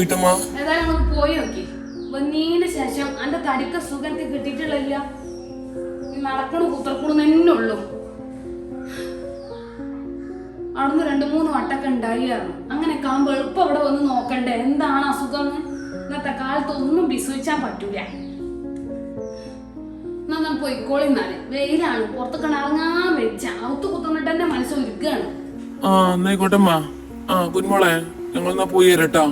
പോയിട്ടമ്മ? ഏതായാലും നമുക്ക് പോയി നോക്കി. ശേഷം അന്റെ തടിക്ക സുഖം എനിക്ക് കിട്ടിയിട്ടുള്ളല്ല നടക്കണു കുത്തർക്കണു തന്നെ ഉള്ളു. അവിടുന്ന് രണ്ടു മൂന്ന് വട്ടൊക്കെ ഉണ്ടായിരുന്നു. അങ്ങനെ ആകുമ്പോ എളുപ്പം അവിടെ വന്ന് നോക്കണ്ടേ? എന്താണ് അസുഖം? ഇന്നത്തെ കാലത്ത് ഒന്നും വിശ്വസിച്ചാൻ പറ്റൂല. എന്നാ ഞാൻ പൊയ്ക്കോളിന്നാൽ വെയിലാണ്. പുറത്തൊക്കെ ഇറങ്ങാൻ വെച്ച. അവത്ത് കുത്തുന്നിട്ട് എന്റെ മനസ്സ് ഒരുക്കുകയാണ് ആ എന്നായിക്കോട്ടെ ആ കുഞ്ഞുമോളെ ഞങ്ങൾ എന്നാ പോയി തരട്ടാ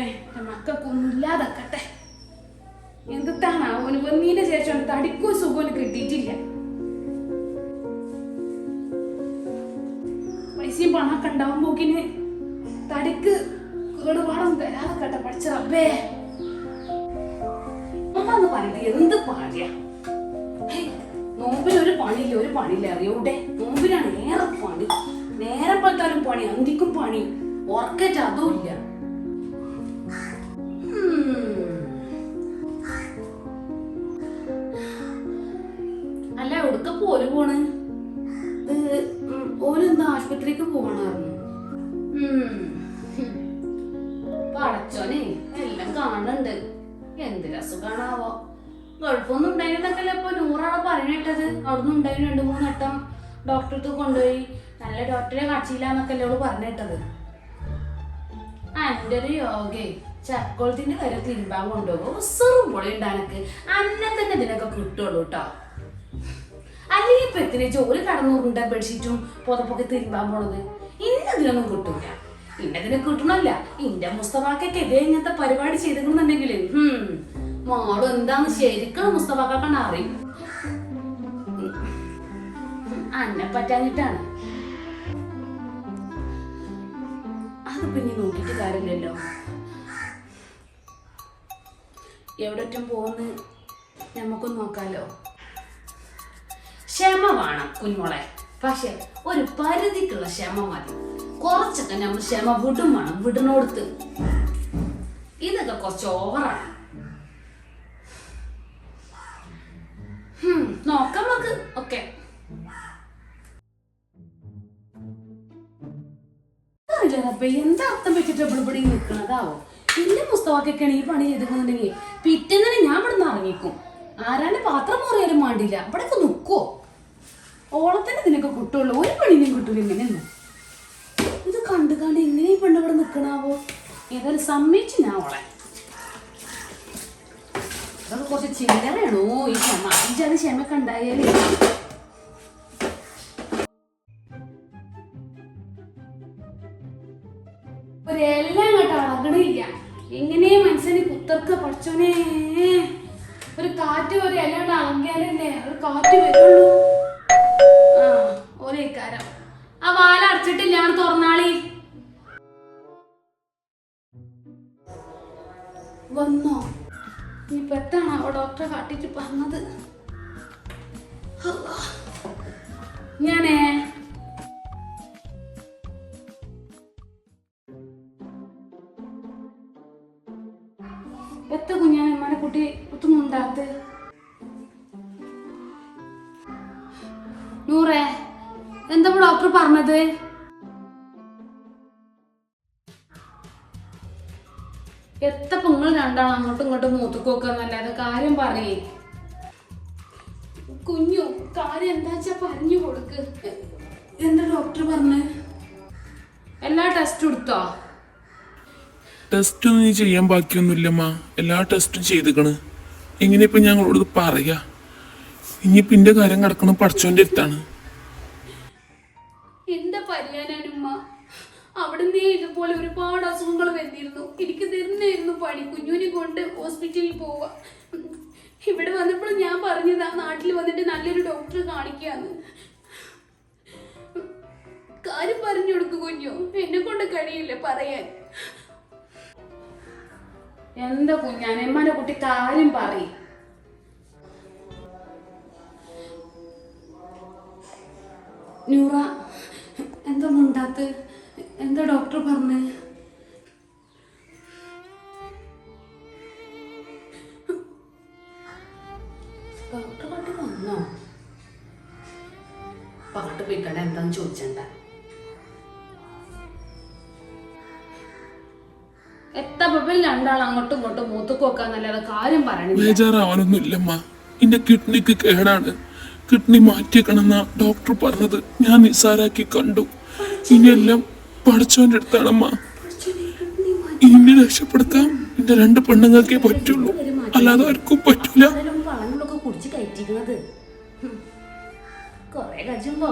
കുറച്ചേരപ്പേ മക്കൾക്കൊന്നും ഇല്ലാതാക്കട്ടെ എന്താണ് അവന് വന്നതിന് ശേഷം തടിക്കും സുഖം കിട്ടിയിട്ടില്ല. പൈസയും പണമൊക്കെ ഉണ്ടാവുമ്പോക്കിന് തടിക്ക് കേടുപാടം തരാതെ പഠിച്ച റബ്ബേ അമ്മ എന്ന് പറയുന്നത് എന്ത് പാടിയ? നോമ്പിന് ഒരു പണിയില്ല ഒരു പണിയില്ല അറിയൂടെ? നോമ്പിനാണ് ഏറെ പണി. നേരെ പറ്റാലും പണി അന്തിക്കും പണി. ഉറക്കറ്റ് അതും ഇല്ല. അവിടുന്ന് ഉണ്ടായി രണ്ടു മൂന്ന് വട്ടം അടുത്ത് കൊണ്ടുപോയി. നല്ല ഡോക്ടറെ കാണിച്ചില്ല എന്നൊക്കെ അല്ലോട് പറഞ്ഞിട്ടത് ആ എന്റെ ഒരു യോഗേ ചക്കോളത്തിന്റെ വരെ തിരുമ്പാൻ കൊണ്ടുപോകും. ഉസറും പൊളി അന്നെ തന്നെ ഇതിനൊക്കെ കിട്ടുള്ളൂ കേട്ടോ അല്ലെങ്കിൽ ഇപ്പൊ എത്തിന് ജോലി കടന്നുറുണ്ട ബെഡ്ഷീറ്റും പുറപ്പൊക്കെ തിരുമ്പാൻ പോണത്? ഇന്നതിനൊന്നും കിട്ടൂല. ഇന്നതിനെ കിട്ടണമല്ല ഇന്റെ മുസ്തഫാക്കൊക്കെ ഇതേ ഇങ്ങനത്തെ പരിപാടി ചെയ്തിട്ടുണ്ടെങ്കിൽ മോളും എന്താന്ന് ശരിക്കും മുസ്തഫാക്കണ്ട അറിയും. അന്നെ പറ്റാഞ്ഞിട്ടാണ്. അത് പിന്നെ നോക്കിയിട്ട് കാര്യമില്ലല്ലോ. എവിടറ്റം പോകുന്ന നമുക്കൊന്ന് നോക്കാലോ. ക്ഷമ വേണം കുഞ്ഞോളെ പക്ഷെ ഒരു പരിധിക്കുള്ള ക്ഷമ മതി. കുറച്ചൊക്കെ നമ്മൾ ക്ഷമ വിടും വേണം വിടുന്നോടുത്ത്. ഇതൊക്കെ കുറച്ച് ഓവറാണ് നോക്കാം നമുക്ക്. ഓക്കെ റബ്ബേ, എന്താ അർത്ഥം വെച്ചിട്ട് ഇവിടെ ഇവിടെ നിൽക്കണതാവോ? പിന്നെ മുസ്തവാക്കൊക്കെയാണ് ഈ പണി ചെയ്തിട്ടുണ്ടെങ്കിൽ പിറ്റേന്നെ ഞാൻ ഇവിടെ നിന്ന് ഇറങ്ങിക്കും. ആരാണ്ട് പാത്രം മാറിയാലും മാണ്ടില്ല. ഇവിടെയൊക്കെ നിൽക്കുവോ ഓളത്തിന് ഇതിനൊക്കെ കിട്ടുള്ളൂ. ഒരു പണിയും കിട്ടൂല ഇങ്ങനെയൊന്നും ഇത് കണ്ടു കണ്ട് എങ്ങനെ ഈ പെണ്ണ് ഇവിടെ നിൽക്കണാവോ ഏതായാലും സമ്മതിച്ചു ഞാൻ ഓളെ. അതൊക്കെ കുറച്ച് ചില്ലറയാണോ? ഈ ക്ഷമ ഈ ക്ഷമയൊക്കെ ഉണ്ടായാലേ. കുത്തർക്ക ഒരു കാറ്റ് ഒരു എല്ലാം അളകിയാലല്ലേ ഒരു കാറ്റ് വരുള്ളൂ. ആ ഒരേ കാരം ആ വാല അടച്ചിട്ടില്ല ഞാൻ തുറന്നാളി. വന്നോ? ഇനിയിപ്പോ എത്താണ് അവ ഡോക്ടറെ കാട്ടിട്ട് പറഞ്ഞത്? അള്ളാ. എത്ര കുഞ്ഞാണ് ഉമ്മാനെ കുട്ടി ഒത്തും ഉണ്ടാത്ത് നൂറേ എന്താ ഡോക്ടർ പറഞ്ഞത്? എത്ര പൊങ്ങൾ രണ്ടാളും അങ്ങോട്ടും ഇങ്ങോട്ടും മൂത്തുക്കോക്കാന്നല്ലാതെ കാര്യം പറയേ. കുഞ്ഞു കാര്യം എന്താ വെച്ചാ പറഞ്ഞു കൊടുക്ക്. എന്താ ഡോക്ടർ പറഞ്ഞ്? എല്ലാ ടെസ്റ്റും എടുത്തോ? ടെസ്റ്റ് ഒന്നും നീ ചെയ്യാൻ ബാക്കിയൊന്നുമില്ലമ്മ. എല്ലാ ടെസ്റ്റും ചെയ്തിക്കണ്. എങ്ങനെ ഞാൻ ഞങ്ങളോട് പറയാ. ഇനിയിപ്പം ഇന്റെ കാര്യം കിടക്കണം പഠിച്ചോന്റെ അടുത്താണ്. എന്താ പറയാനുമ്മ അവിടുന്ന് ഇതുപോലെ ഒരുപാട് അസുഖങ്ങൾ വന്നിരുന്നു എനിക്ക് തരുന്നായിരുന്നു പണി. കുഞ്ഞുവിനെ കൊണ്ട് ഹോസ്പിറ്റലിൽ പോവുക ഇവിടെ വന്നപ്പോൾ ഞാൻ പറഞ്ഞതാ നാട്ടിൽ വന്നിട്ട് നല്ലൊരു ഡോക്ടറെ കാണിക്കാന്ന്. കാര്യം പറഞ്ഞു കൊടുക്കു കുഞ്ഞു. എന്നെ കൊണ്ട് കഴിയില്ല പറയാൻ. എന്താ കുഞ്ഞാനെ എമ്മാന്റെ കുട്ടി കാര്യം പറയും. നൂറ എന്താ മുണ്ടാത്ത്? എന്താ ഡോക്ടർ പറഞ്ഞ്? ഡോക്ടർ പാട്ട് വന്നോ? പാട്ട് പോയിക്കട്ടെ എന്താന്ന് ചോദിച്ചണ്ട. എത്ര രണ്ടാൾ അങ്ങോട്ടും ഇങ്ങോട്ടും മൂത്തുക്ക് വെക്കാന്നല്ലാതെ കാര്യം പറയണില്ല. ബേജാറാവാനൊന്നുമില്ലമ്മ എന്റെ കിഡ്നിക്ക് കേടാണ്. കിഡ്നി മാറ്റിയേക്കണമെന്ന ഡോക്ടർ പറഞ്ഞത്. ഞാൻ നിസ്സാരാക്കി കണ്ടു. ഇനിയെല്ലാം പഠിച്ചവന്റെ അടുത്താണമ്മ. ഇനി രക്ഷപ്പെടുത്താൻ എന്റെ രണ്ട് പെണ്ണുങ്ങൾക്കേ പറ്റുള്ളൂ. അല്ലാതെ ആർക്കും പറ്റൂല. വളങ്ങളൊക്കെ കുടിച്ച് കയറ്റിക്കുന്നത് കൊറേ കഴിയുമ്പോ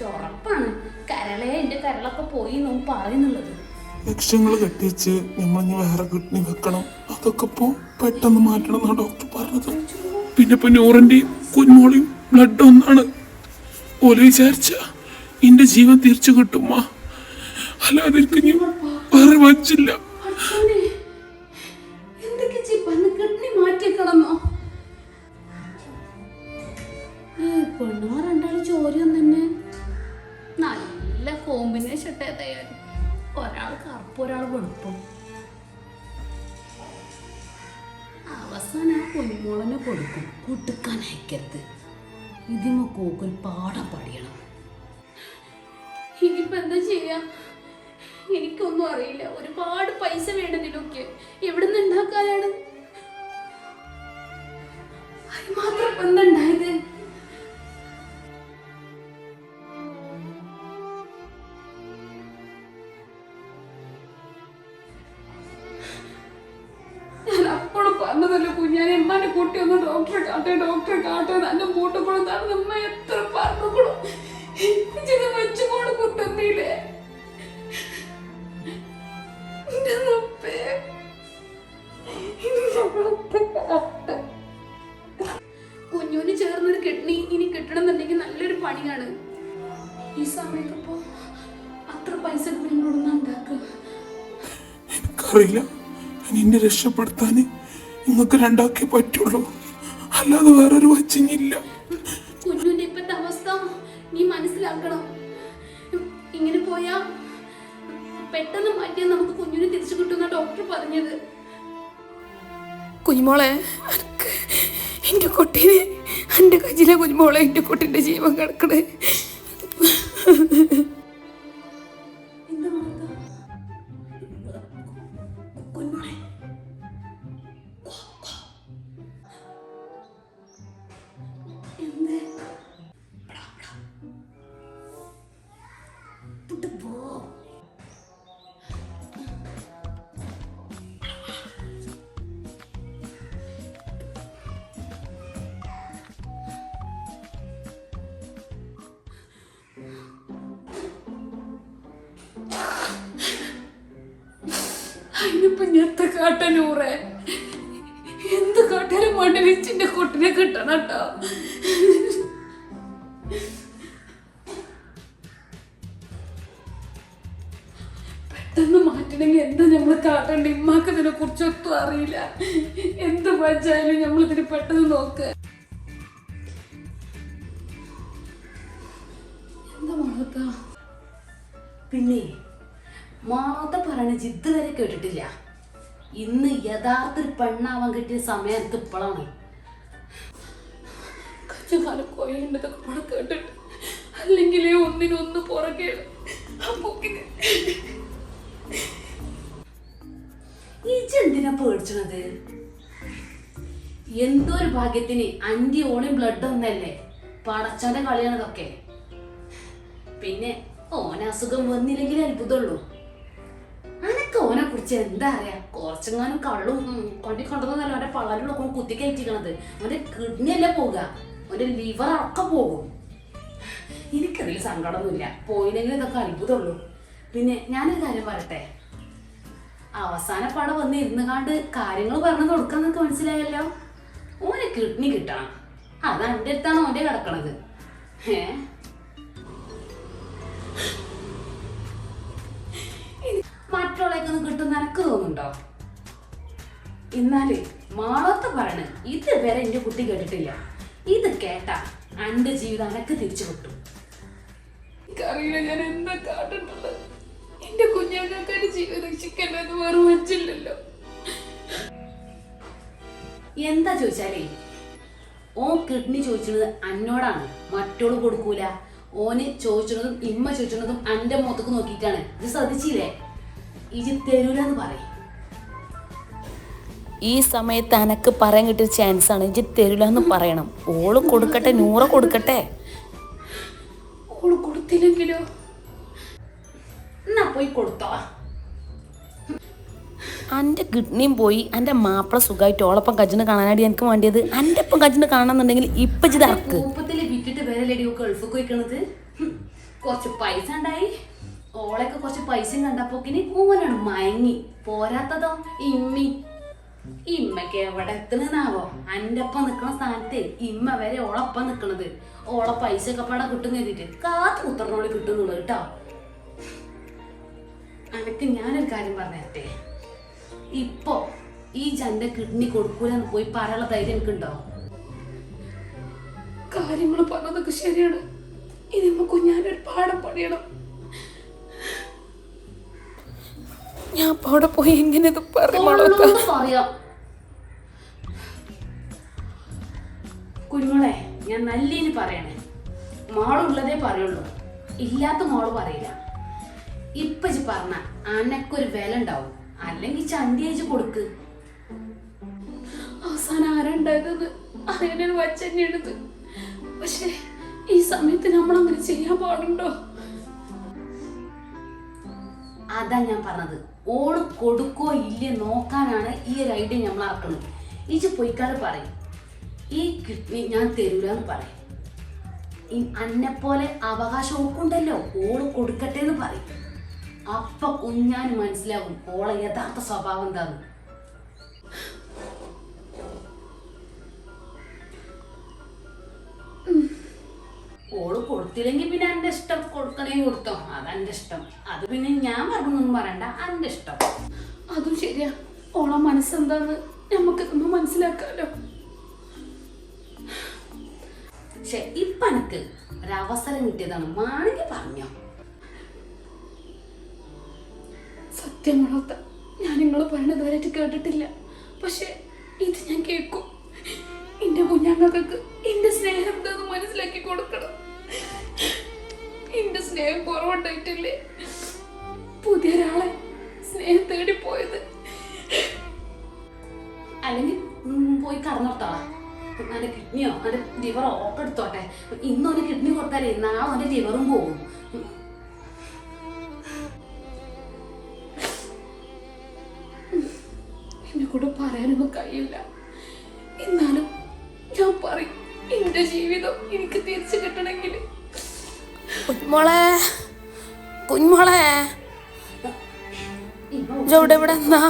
ചൊറപ്പാണ്. കരളെ എന്റെ കരളൊക്കെ പോയി എന്നും പറയുന്നുള്ളത്. ലക്ഷങ്ങൾ കെട്ടിച്ച് നമ്മളിനി വേറെ കിഡ്നി വെക്കണം. അതൊക്കെ ഇപ്പോ പെട്ടെന്ന് മാറ്റണം എന്നാണ് ഡോക്ടർ പറഞ്ഞത്. പിന്നെ ഇപ്പൊ നൂറിന്റെയും കുഞ്ഞോളിയും ബ്ലഡ് ഒന്നാണ് ഓല വിചാരിച്ച എന്റെ ജീവൻ തിരിച്ചു കിട്ടുമ്മ അല്ലാതെ വേറെ വച്ചില്ല പെണ്ണുമാർ രണ്ടാളും ചോദ്യം തന്നെ. നല്ല കോമ്പിനേഷൻ ഇട്ടേതായാലും ഒരാൾ കറുപ്പ് ഒരാൾ വെളുപ്പും. അവസാനം ആ കുഞ്ഞുമോളനെ കൊടുക്കും. കൊടുക്കാൻ അയക്കരുത്. ഇതിമ കോക്കൽ പാടം പഠിയണം ഇനിയിപ്പോ എന്താ ചെയ്യാ? എനിക്കൊന്നും അറിയില്ല. ഒരുപാട് പൈസ വേണ്ടതിനൊക്കെ എവിടെ നിന്ന് ഉണ്ടാക്കാനാണ്? അത് മാത്രം എന്താ ഉണ്ടായത്? കുട്ടി ഒന്ന് ഡോക്ടറെ കാട്ടെ ഡോക്ടറെ കാട്ടെ എന്നെ മൂട്ടുകളും തന്നെ നമ്മ എത്ര പറഞ്ഞുകൂടും ഇതിനെ വെച്ചുകൊണ്ട് കാട്ട്. കുഞ്ഞുവിന് ചേർന്നൊരു കിഡ്നി ഇനി കിട്ടണമെന്നുണ്ടെങ്കിൽ നല്ലൊരു പണിയാണ്. ഈ സമയത്ത് ഇപ്പോ അത്ര പൈസ നിങ്ങളോടൊന്നും ഉണ്ടാക്കുക എനിക്കറിയില്ല. ഇനി എന്നെ രക്ഷപ്പെടുത്താന് നിങ്ങൾക്ക് രണ്ടാക്കേ പറ്റുള്ളൂ. അല്ലാതെ വേറൊരു വച്ചിങ്ങില്ല കുഞ്ഞുവിന്റെ ഇപ്പത്തെ അവസ്ഥ നീ മനസ്സിലാക്കണം. ഇങ്ങനെ പോയാ പെട്ടെന്ന് മാറ്റിയാൽ നമുക്ക് കുഞ്ഞിനെ തിരിച്ചു കിട്ടുന്ന ഡോക്ടർ പറഞ്ഞത്. കുഞ്ഞുമോളെ എന്റെ എന്റെ കുട്ടീനെ എന്റെ കജിലെ കുഞ്ഞുമോളെ എന്റെ കുട്ടിന്റെ ജീവൻ കിടക്കണേ. കാട്ട കാട്ടനൂറെ എന്ത് കാട്ടാലും മണ്ണിലിച്ചിന്റെ കുട്ടിനെ കിട്ടണം കേട്ടോ. പെട്ടെന്ന് മാറ്റണമെങ്കിൽ എന്താ നമ്മൾ കാട്ടേണ്ട ഇമ്മാക്ക് ഇതിനെ കുറിച്ചൊന്നും അറിയില്ല. എന്ത് വച്ചാലും നമ്മൾ ഇതിന് പെട്ടെന്ന് നോക്ക്. എന്താ മുളക്കാ പിന്നെ മാത പറയണ ജിദ്ദ് വരെ കേട്ടിട്ടില്ല. ഇന്ന് യഥാർത്ഥ ഒരു പെണ്ണാവാൻ കിട്ടിയ സമയത്ത് ഇപ്പോഴാണ് കച്ചകാലം കൊയ്യേണ്ടതൊക്കെ ഇവിടെ കേട്ടിട്ട് അല്ലെങ്കിൽ ഒന്നിനൊന്ന് പുറകെ അപ്പൊക്കിന് എന്തിനാ പേടിച്ചണത്? എന്തോ ഒരു ഭാഗ്യത്തിന് അന്റി ഓണയും ബ്ലഡ് ഒന്നല്ലേ പടച്ചോന്റെ കളിയാണ് ഇതൊക്കെ പിന്നെ ഓന അസുഖം വന്നില്ലെങ്കിൽ അത്ഭുതമുള്ളൂ. അനക്ക് എന്താ അറിയാ? കുറച്ചെങ്ങാനും കള്ളും കണ്ടി കൊണ്ടി കൊണ്ടുവന്നല്ല അവന്റെ പള്ളലുള്ള കുത്തി കയറ്റിക്കണത്. അവന്റെ കിഡ്നി അല്ലേ പോവുക. അവന്റെ ലിവർ ഒക്കെ പോകും. എനിക്കതിൽ സങ്കടമൊന്നുമില്ല. പോയില്ലെങ്കിൽ ഇതൊക്കെ അത്ഭുതമുള്ളൂ. പിന്നെ ഞാനൊരു കാര്യം പറയട്ടെ? അവസാന പാടെ വന്ന് ഇരുന്ന് കാണ്ട് കാര്യങ്ങൾ പറഞ്ഞു കൊടുക്കാന്നൊക്കെ മനസ്സിലായല്ലോ? ഓനെ കിഡ്നി കിട്ടണം. അതാണ് എന്റെ അടുത്താണ് ഓന്റെ കിടക്കണത്. ഏ? മറ്റുള്ളതൊന്നും കിട്ടും നിനക്ക് തോന്നുന്നുണ്ടോ? എന്നാൽ മാളത്ത് പറയണ ഇതുവരെ എന്റെ കുട്ടി കേട്ടിട്ടില്ല. ഇത് കേട്ട എന്റെ ജീവിതം അനക്ക് തിരിച്ചു കിട്ടും. എനിക്കറിയില്ല ഞാൻ എന്താ കാട്ടുന്നത് എന്റെ കുഞ്ഞുങ്ങൾക്ക് ജീവൻ രക്ഷിക്കല്ലെന്ന് വേറെ വച്ചില്ലല്ലോ. എന്താ ചോദിച്ചാലേ ഓ കിഡ്നി ചോദിച്ചത് അന്നോടാണ്. മറ്റോൾ കൊടുക്കൂല. ഓന് ചോദിച്ചതും ഇമ്മ ചോദിച്ചതും അന്റെ മുഖത്തേക്ക് നോക്കിയിട്ടാണ്. ഇത് ശ്രദ്ധിച്ചില്ലേ? ഇജ് തരൂലെന്ന് പറയും. ഈ സമയത്ത് അനക്ക് പറയാൻ കിട്ടിയ ചാൻസ് ആണ് ഇജി തരില്ല എന്ന് പറയണം. ഓൾ കൊടുക്കട്ടെ നൂറ കൊടുക്കട്ടെ. ഓൾ കൊടുത്തില്ലെങ്കിലോ? എന്നാ പോയി കൊടുത്തോ? എന്റെ കിഡ്നിയും പോയി എന്റെ മാപ്പിള സുഖമായിട്ട് ഓളപ്പം കജിന് കാണാനായിട്ട് എനിക്ക് വേണ്ടിയത്. എന്റെ ഒപ്പം കജിന് കാണണമെന്നുണ്ടെങ്കിൽ ഇപ്പം ഇത് ഇറക്ക് വിട്ടിട്ട് വേറെ ലേഡി ഗൾഫ് പോയിക്കണത് കുറച്ച് പൈസ ഉണ്ടായി. ഓളൊക്കെ കുറച്ച് പൈസയും കണ്ടപ്പോക്കിന് ഓനാണ് മയങ്ങി. പോരാത്തതോ? ഇമ്മി. ഇമ്മക്ക് എവിടെ എത്തണെന്നാവോ? അന്റെ ഒപ്പം നിക്കണ സ്ഥാനത്ത് ഇമ്മ വരെ ഓളൊപ്പം നിക്കണത്. ഓളെ പൈസ ഒക്കെ പാടാ കിട്ടും കരുതിട്ട് കാത്തു കുത്തറിനോട് കിട്ടുന്നുള്ളു കേട്ടോ. അനക്ക് ഞാനൊരു കാര്യം പറഞ്ഞേ ഇപ്പോ ഈ ജന്റെ കിഡ്നി കൊടുക്കൂലെന്ന് പോയി പറയാനുള്ള ധൈര്യം എനിക്കുണ്ടോ? കാര്യങ്ങൾ പറഞ്ഞതൊക്കെ ശരിയാണ്. ഇനി നമുക്ക് ഞാനൊരു പാഠം പണിയണം. ഞാൻ ഇപ്പൊ അവിടെ പോയി എങ്ങനെ ഇത് പറയുമ്പോഴൊക്കെ ഓളോട് പറയാം. കുഞ്ഞോളെ ഞാൻ നല്ലീന് പറയണേ. മോളുള്ളതേ പറയുള്ളൂ. ഇല്ലാത്ത മോൾ പറയില്ല. ഇപ്പൊ ഇജ്ജ് പറഞ്ഞ അനക്കൊരു വില ഉണ്ടാവും. അല്ലെങ്കിൽ ചണ്ടി അയച്ച് കൊടുക്ക്. അവസാനം ആരുണ്ടായതെന്ന് അങ്ങനെ വച്ചെടുത്ത് പക്ഷെ ഈ സമയത്ത് നമ്മൾ അങ്ങനെ ചെയ്യാൻ പാടുണ്ടോ? അതാ ഞാൻ പറഞ്ഞത്. ഓൾ കൊടുക്കോ ഇല്ലേ നോക്കാനാണ് ഈ ഒരു ഐഡിയ നമ്മൾ ആക്കുന്നത്. ഇജ് പൊയ്ക്കാട് പറയും. ഈ കിഡ്നി ഞാൻ തരൂലെന്ന് പറയും. ഈ പോലെ അവകാശം ഓക്കുണ്ടല്ലോ ഓൾ കൊടുക്കട്ടെ എന്ന് പറയും. അപ്പൊ കുഞ്ഞാൻ മനസ്സിലാകും ഓളെ യഥാർത്ഥ സ്വഭാവം എന്താന്ന്. ഓൾ കൊടുത്തില്ലെങ്കിൽ പിന്നെ എന്റെ ഇഷ്ടം കൊടുക്കണേ കൊടുത്തോ. അതെന്റെ ഇഷ്ടം. അത് പിന്നെ ഞാൻ പറഞ്ഞൊന്നും പറയണ്ട. എന്റെ ഇഷ്ടം. അതും ശരിയാ. ഓളെ മനസ്സെന്താന്ന് നമുക്ക് ഇതൊന്ന് മനസ്സിലാക്കാലോ. പക്ഷെ ഇപ്പൊ എനിക്ക് ഒരവസരം കിട്ടിയതാണ്. മാണെങ്കിൽ പറഞ്ഞോ. സത്യം വളർത്ത ഞാൻ നിങ്ങൾ പറയുന്നത് വരെ കേട്ടിട്ടില്ല. പക്ഷെ ഇത് ഞാൻ കേൾക്കും. എന്റെ കുഞ്ഞാങ്ങൾക്ക് എന്റെ സ്നേഹം മനസ്സിലാക്കി കൊടുക്കണം. എന്റെ സ്നേഹം കുറവുണ്ടായിട്ടില്ലേ? പുതിയ ഒരാളെ സ്നേഹം തേടി പോയത്. അല്ലെങ്കിൽ പോയി കടന്നോട്ടോളാം അവന്റെ കിഡ്നിയോ അവന്റെ ലിവറോ ഒക്കെ എടുത്തോട്ടെ. ഇന്ന് അവന് കിഡ്നി കൊടുത്താലേ നാളെ അവന്റെ ലിവറും പോകും. എന്നെ കൂടെ പറയാനൊന്നും കഴിയില്ല. എന്നാലും ഞാൻ പറയും എന്റെ ജീവിതം എനിക്ക് തിരിച്ചു കിട്ടണമെങ്കിൽ കുഞ്ഞുമോളെ കുഞ്ഞുമോളെ. ഇവിടെ ഇവിടെ എന്നാ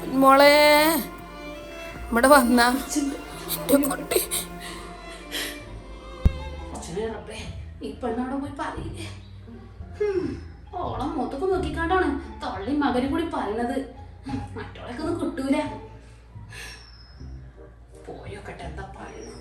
കുഞ്ഞുമോളെ ഇവിടെ വന്നാ. എന്റെ കുട്ടി. ഈ പെണ്ണോടെ പോയി പറയില്ലേ? ഹും, ഓളം മൊത്തൊക്കെ നോക്കിക്കാണ്ടാണ് തള്ളി മകനും കൂടി പറയണത് മറ്റോളൊക്കെ ഒന്നും കിട്ടൂല. പോയൊക്കെ എന്താ പറയുന്നത്